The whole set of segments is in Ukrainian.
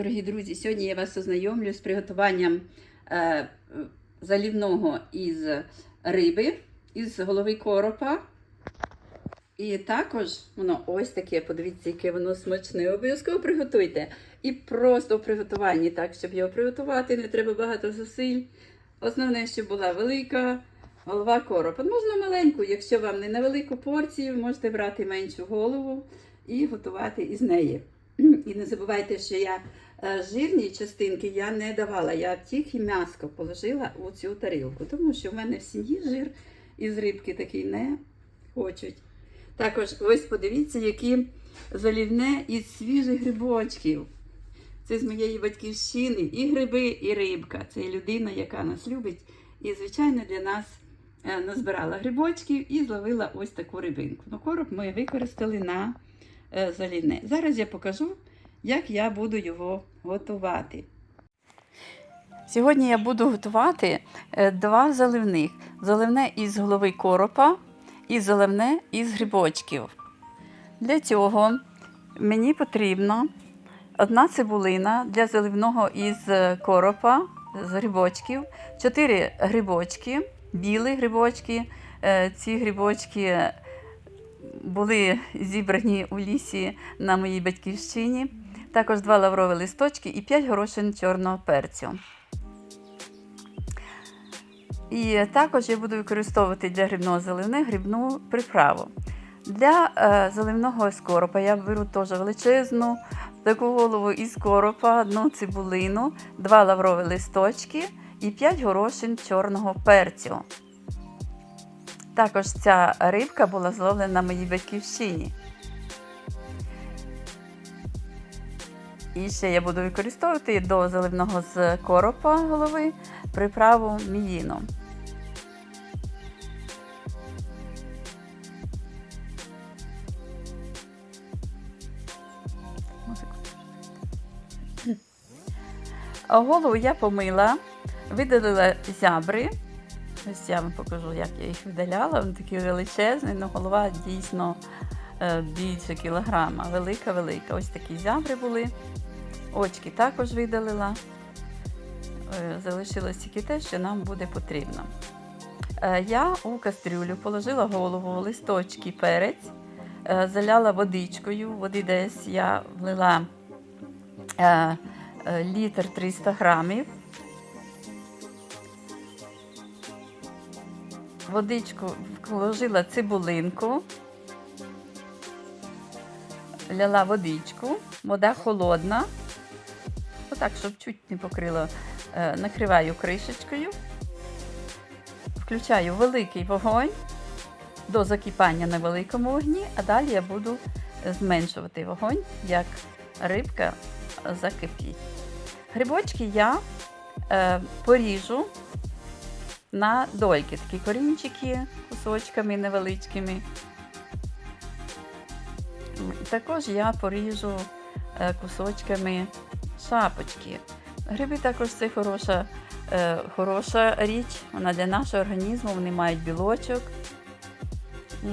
Дорогі друзі, сьогодні я вас ознайомлю з приготуванням е, залівного із риби, із голови коропа. І також воно ось таке, подивіться, яке воно смачне. Обов'язково приготуйте. І просто в приготуванні, так, щоб його приготувати, не треба багато зусиль. Основне, щоб була велика голова коропа. Можна маленьку, якщо вам не на велику порцію, можете брати меншу голову і готувати із неї. І не забувайте, що я жирні частинки я не давала. Я тільки м'яско положила у цю тарілку, тому що в мене в сім'ї жир із рибки такий не хочуть. Також ось подивіться, які залівне із свіжих грибочків. Це з моєї батьківщини і гриби, і рибка. Це людина, яка нас любить. І, звичайно, для нас е, назбирала грибочків і зловила ось таку рибинку. Ну, короб ми використали на е, залівне. Зараз я покажу, як я буду його готувати. Сьогодні я буду готувати е, два заливних: заливне із голови коропа і заливне із грибочків. Для цього мені потрібно одна цибулина для заливного із коропа, з грибочків, чотири грибочки, білі грибочки. Е, Ці грибочки були зібрані у лісі на моїй батьківщині. Також два лаврові листочки і 5 горошин чорного перцю. І також я буду використовувати для грибного заливне грибну приправу. Для е, заливного скоропа я беру теж величезну таку голову із коропа, одну цибулину, два лаврові листочки і 5 горошин чорного перцю. Також ця рибка була зловлена на моїй батьківщині. І ще я буду використовувати до заливного з коропа голови приправу міїну. А Голову я помила, видалила зябри. Ось я вам покажу, як я їх видаляла. Вони такі величезні, але голова дійсно е, більше кілограма. Велика-велика. Ось такі зябри були. Очки також видалила. Е, Залишилось тільки те, що нам буде потрібно. Е, Я у кастрюлю положила голову, листочки, перець, е, заляла водичкою. Води десь я влила літр 300 грамів. Водичку вложила цибулинку, ляла водичку, вода холодна. Отак, щоб чуть не покрило, е, накриваю кришечкою, включаю великий вогонь до закипання на великому вогні, а далі я буду зменшувати вогонь, як рибка закипить. Грибочки я е, поріжу на дольки, такі корінчики кусочками невеличкими. Також я поріжу е, кусочками шапочки. Гриби також це хороша, е, хороша річ, вона для нашого організму, вони мають білочок.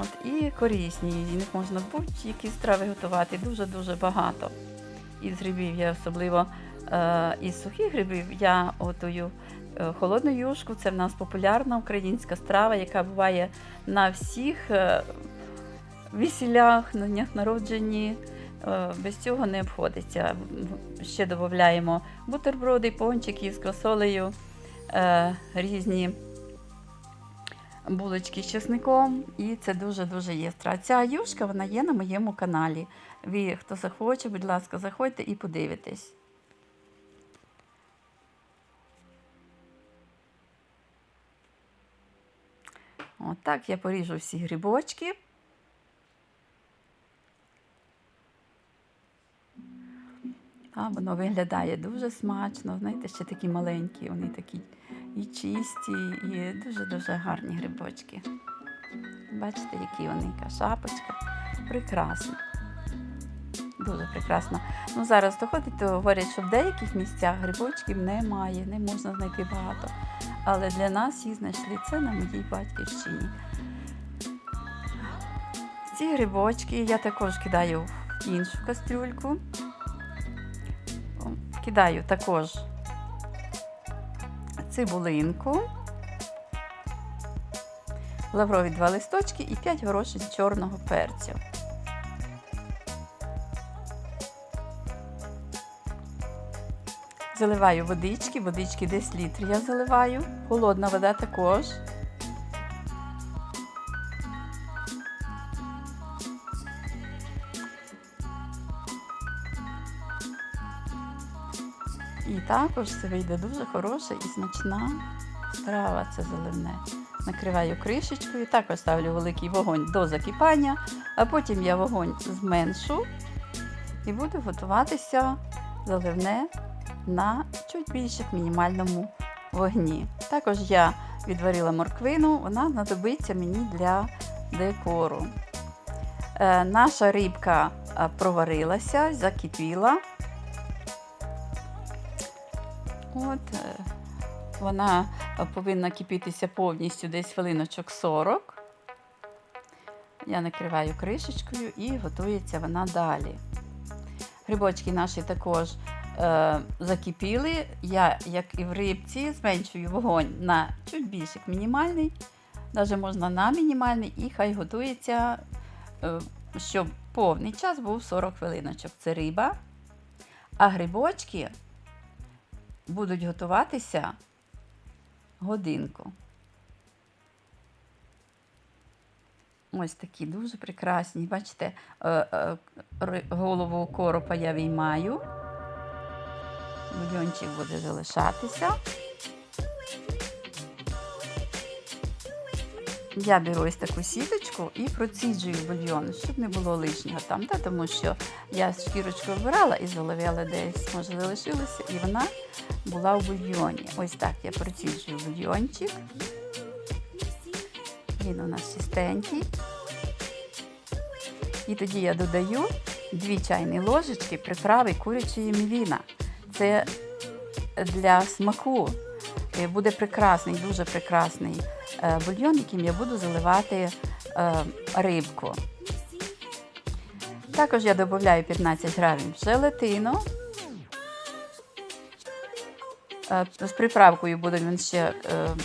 От, і корисні. І них можна будь-які страви готувати дуже-дуже багато. Із грибів я особливо е, із сухих грибів я готую е, холодну юшку. Це в нас популярна українська страва, яка буває на всіх е, весілях, на днях народженні. Е, Без цього не обходиться. Ще додаємо бутерброди, пончики з квасолею, е, різні булочки з чесником, і це дуже-дуже є страва. Ця юшка вона є на моєму каналі. Ви, хто захоче, будь ласка, заходьте і подивитесь. Отак я поріжу всі грибочки. А воно виглядає дуже смачно. Знаєте, ще такі маленькі, вони такі і чисті, і дуже-дуже гарні грибочки. Бачите, які вони, шапочка. Прекрасно. Дуже прекрасно. Ну, зараз доходить, то говорять, що в деяких місцях грибочків немає, не можна знайти багато. Але для нас їх знайшли це на моїй батьківщині. Ці грибочки я також кидаю в іншу кастрюльку кидаю також цибулинку, лаврові два листочки і 5 горошин чорного перцю. Заливаю водички, водички десь літр я заливаю, холодна вода також. І також це вийде дуже хороша і смачна страва, це заливне. Накриваю кришечкою, також ставлю великий вогонь до закипання, а потім я вогонь зменшу і буду готуватися заливне на чуть більше мінімальному вогні. Також я відварила морквину, вона знадобиться мені для декору. Е, наша рибка е, проварилася, закипіла. От, е, вона повинна кипітися повністю десь хвилиночок 40. Я накриваю кришечкою і готується вона далі. Грибочки наші також е, закипіли. Я, як і в рибці, зменшую вогонь на чуть більше мінімальний, навіть можна на мінімальний, і хай готується, е, щоб повний час був 40 хвилиночок. Це риба. А грибочки будуть готуватися годинку. Ось такі дуже прекрасні. Бачите, е, е, голову коропа я віймаю, Бульончик буде залишатися. Я беру ось таку сіточку і проціджую бульйон, щоб не було лишнього там, та, тому що я шкірочку обирала і заловила десь, може, залишилося, і вона була в бульйоні. Ось так я проціджую бульйончик. Він у нас чистенький. І тоді я додаю 2 чайні ложечки приправи курячої мівіна. Це для смаку. Е, Буде прекрасний, дуже прекрасний е, бульйон, яким я буду заливати е, рибку. Також я додаю 15 грамів желатину. З приправкою буде він ще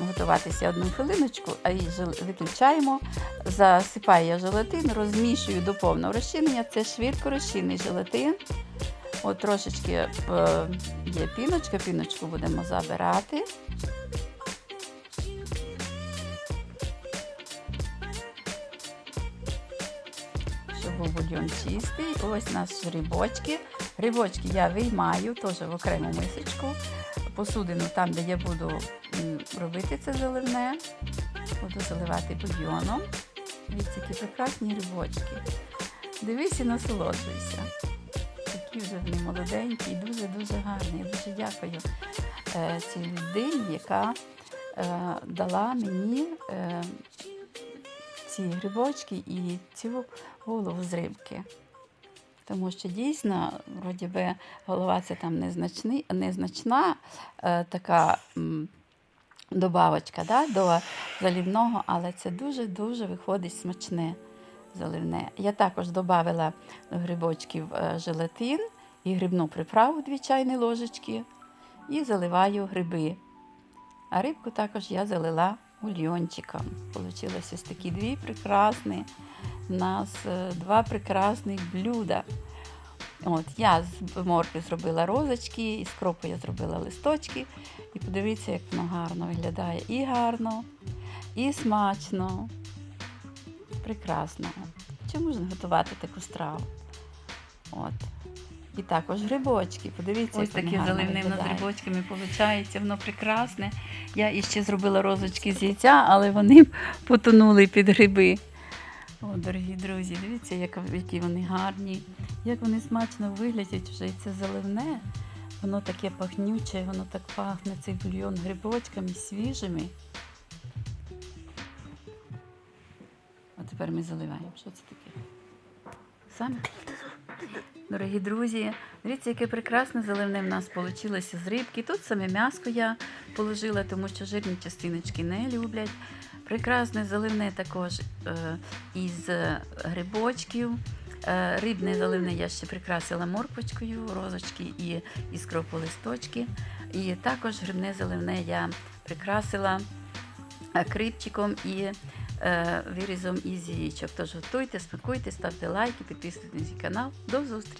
готуватися одну хвилиночку, а її виключаємо. Засипаю я желатин, розмішую до повного розчинення. Це швидко розчинний желатин. От трошечки е, є піночка, піночку будемо забирати. Щоб бульйон чистий. Ось нас грибочки. Грибочки я виймаю теж в окрему мисочку. Посудину там, де я буду робити це заливне. Буду заливати бульйоном. Дивіться, які прекрасні грибочки. Дивись і насолоджуйся. Вже вони дуже-дуже гарні. Я дуже дякую е, цій людині, яка е, дала мені е, ці грибочки і цю голову з рибки. Тому що дійсно, вроді би, голова це там незначний, незначна е, така м, добавочка да, до залівного, але це дуже-дуже виходить смачне заливне. Я також додала до грибочків е, желатин і грибну приправу 2 чайні ложечки і заливаю гриби. А рибку також я залила бульйончиком. Получилось ось такі дві прекрасні у нас е, два прекрасних блюда. От, я з моркви зробила розочки, із кропу я зробила листочки. І подивіться, як воно гарно виглядає. І гарно, і смачно. Прекрасно. Чому можна готувати таку страву? От. І також грибочки. Подивіться, Ось такі заливними з грибочками виходить, воно прекрасне. Я іще зробила розочки з яйця, але вони потонули під гриби. О, дорогі друзі, дивіться, як, які вони гарні, як вони смачно виглядять вже. І це заливне. Воно таке пахнюче, воно так пахне, цей бульйон грибочками свіжими. Тепер ми заливаємо. Що це таке? Саме. Дорогі друзі, дивіться, яке прекрасне заливне в нас вийшло з рибки. Тут саме м'яско я положила, тому що жирні частиночки не люблять. Прекрасне заливне також е, із грибочків. Е, Рибне заливне я ще прикрасила морквочкою, розочки і іскропу листочки. І також грибне заливне я прикрасила е, крипчиком і вирізом із яєчок. Тож готуйте, смакуйте, ставте лайки, підписуйтесь на канал. До зустрічі!